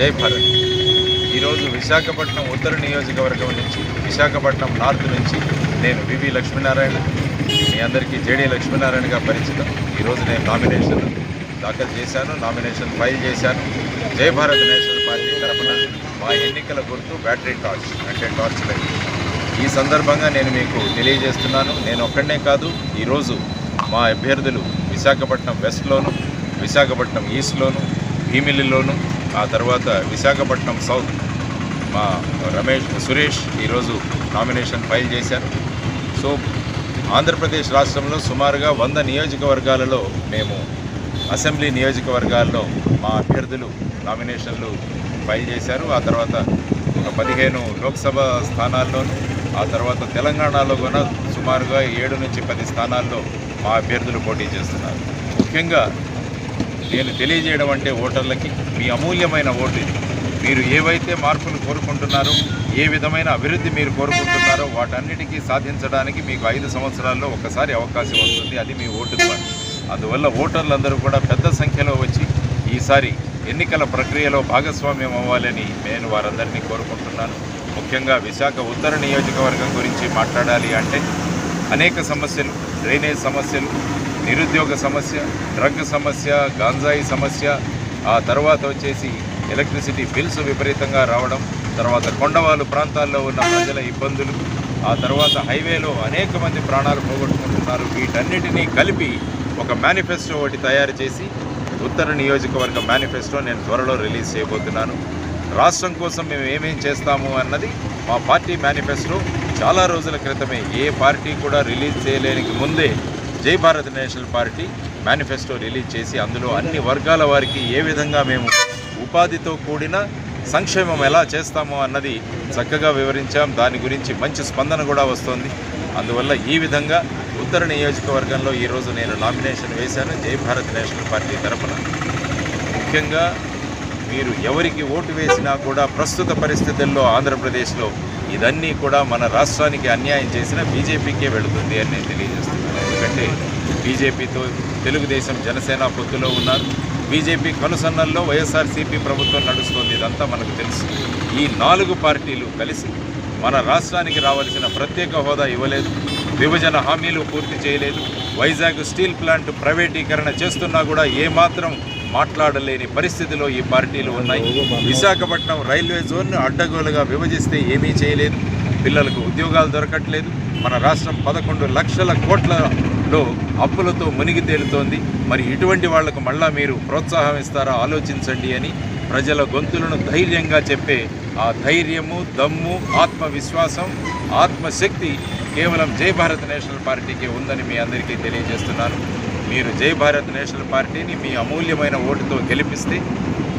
జై భారత్ ఈరోజు విశాఖపట్నం ఉత్తర నియోజకవర్గం నుంచి విశాఖపట్నం నార్త్ నుంచి నేను వివి లక్ష్మీనారాయణ. మీ అందరికీ జేడీ లక్ష్మీనారాయణగా పరిచితం. ఈరోజు నేను నామినేషన్ దాఖలు చేశాను నామినేషన్ ఫైల్ చేశాను. జై భారత్ నేషనల్ పార్టీ తరఫున మా ఎన్నికల గుర్తు బ్యాటరీ టార్చ్ అంటే టార్చ్ లైట్. ఈ సందర్భంగా నేను మీకు తెలియజేస్తున్నాను నేను ఒక్కడనే కాదు ఈరోజు మా అభ్యర్థులు విశాఖపట్నం వెస్ట్లోను విశాఖపట్నం ఈస్ట్లోను భీమిలిలోను ఆ తర్వాత విశాఖపట్నం సౌత్ మా రమేష్ సురేష్ ఈరోజు నామినేషన్ ఫైల్ చేశారు. సో ఆంధ్రప్రదేశ్ రాష్ట్రంలో సుమారుగా వంద నియోజకవర్గాలలో మేము అసెంబ్లీ నియోజకవర్గాల్లో మా అభ్యర్థులు నామినేషన్లు ఫైల్ చేశారు. ఆ తర్వాత ఒక పదిహేను లోక్సభ స్థానాల్లోనూ ఆ తర్వాత తెలంగాణలో కూడా సుమారుగా ఏడు నుంచి పది స్థానాల్లో మా అభ్యర్థులు పోటీ చేస్తున్నారు. ముఖ్యంగా నేను తెలియజేయడం అంటే ఓటర్లకి మీ అమూల్యమైన ఓటు ఇది. మీరు ఏవైతే మార్పులు కోరుకుంటున్నారో ఏ విధమైన అభివృద్ధి మీరు కోరుకుంటున్నారో వాటన్నిటికీ సాధించడానికి మీకు ఐదు సంవత్సరాల్లో ఒకసారి అవకాశం వస్తుంది. అది మీ ఓటు ద్వారా అందువల్ల ఓటర్లందరూ కూడా పెద్ద సంఖ్యలో వచ్చి ఈసారి ఎన్నికల ప్రక్రియలో భాగస్వామ్యం అవ్వాలని నేను వారందరినీ కోరుకుంటున్నాను. ముఖ్యంగా విశాఖ ఉత్తర నియోజకవర్గం గురించి మాట్లాడాలి అంటే అనేక సమస్యలు డ్రైనేజ్ సమస్యలు నిరుద్యోగ సమస్య డ్రగ్ సమస్య గాంజాయి సమస్య ఆ తర్వాత వచ్చేసి ఎలక్ట్రిసిటీ బిల్స్ విపరీతంగా రావడం తర్వాత కొండవాళ్ళు ప్రాంతాల్లో ఉన్న ప్రజల ఇబ్బందులు ఆ తర్వాత హైవేలో అనేక మంది ప్రాణాలు పోగొట్టుకుంటున్నారు. వీటన్నిటినీ కలిపి ఒక మేనిఫెస్టో ఒకటి తయారు చేసి ఉత్తర నియోజకవర్గ మేనిఫెస్టో నేను త్వరలో రిలీజ్ చేయబోతున్నాను. రాష్ట్రం కోసం మేము ఏమేం చేస్తాము అన్నది మా పార్టీ మేనిఫెస్టో చాలా రోజుల క్రితమే. ఏ పార్టీ కూడా రిలీజ్ చేయలేనికి ముందే Jai Bharat national party manifesto release చేసి అందులో అన్ని వర్గాల వారికి ఏ విధంగా మేము ఉపాధితో కూడిన సంక్షేమం ఎలా చేస్తామో అన్నది చక్కగా వివరించాం. దాని గురించి మంచి స్పందన కూడా వస్తుంది. అందువల్ల ఈ విధంగా ఉత్తర నియోజకవర్గంలో ఈరోజు నేను నామినేషన్ వేశాను. జై భారత్ నేషనల్ పార్టీ తరఫున ముఖ్యంగా మీరు ఎవరికి ఓటు వేసినా కూడా ప్రస్తుత పరిస్థితుల్లో ఆంధ్రప్రదేశ్లో ఇదన్నీ కూడా మన రాష్ట్రానికి అన్యాయం చేసిన బీజేపీకే వెళుతుంది అని నేను తెలియజేస్తున్నాను. ఎందుకంటే బీజేపీతో తెలుగుదేశం జనసేన పొత్తులో ఉన్నారు. బీజేపీ కనుసన్నల్లో వైఎస్ఆర్సీపీ ప్రభుత్వం నడుస్తుంది ఇదంతా మనకు తెలుసు. ఈ నాలుగు పార్టీలు కలిసి మన రాష్ట్రానికి రావాల్సిన ప్రత్యేక హోదా ఇవ్వలేదు. విభజన హామీలు పూర్తి చేయలేదు. వైజాగ్ స్టీల్ ప్లాంట్ ప్రైవేటీకరణ చేస్తున్నా కూడా ఏమాత్రం మాట్లాడలేని పరిస్థితిలో ఈ పార్టీలు ఉన్నాయి. విశాఖపట్నం రైల్వే జోన్ను అడ్డగోలుగా విభజిస్తే ఏమీ చేయలేదు. పిల్లలకు ఉద్యోగాలు దొరకట్లేదు. మన రాష్ట్రం పదకొండు లక్షల కోట్లలో అప్పులతో మునిగి తేలుతోంది. మరి ఇటువంటి వాళ్ళకు మళ్ళా మీరు ప్రోత్సాహం ఇస్తారా? ఆలోచించండి అని ప్రజల గొంతులను ధైర్యంగా చెప్పే ఆ ధైర్యము దమ్ము ఆత్మవిశ్వాసం ఆత్మశక్తి కేవలం జై భారత్ నేషనల్ పార్టీకి ఉందని మీ అందరికీ తెలియజేస్తున్నాను. మీరు జై భారత్ నేషనల్ పార్టీని మీ అమూల్యమైన ఓటుతో గెలిపిస్తే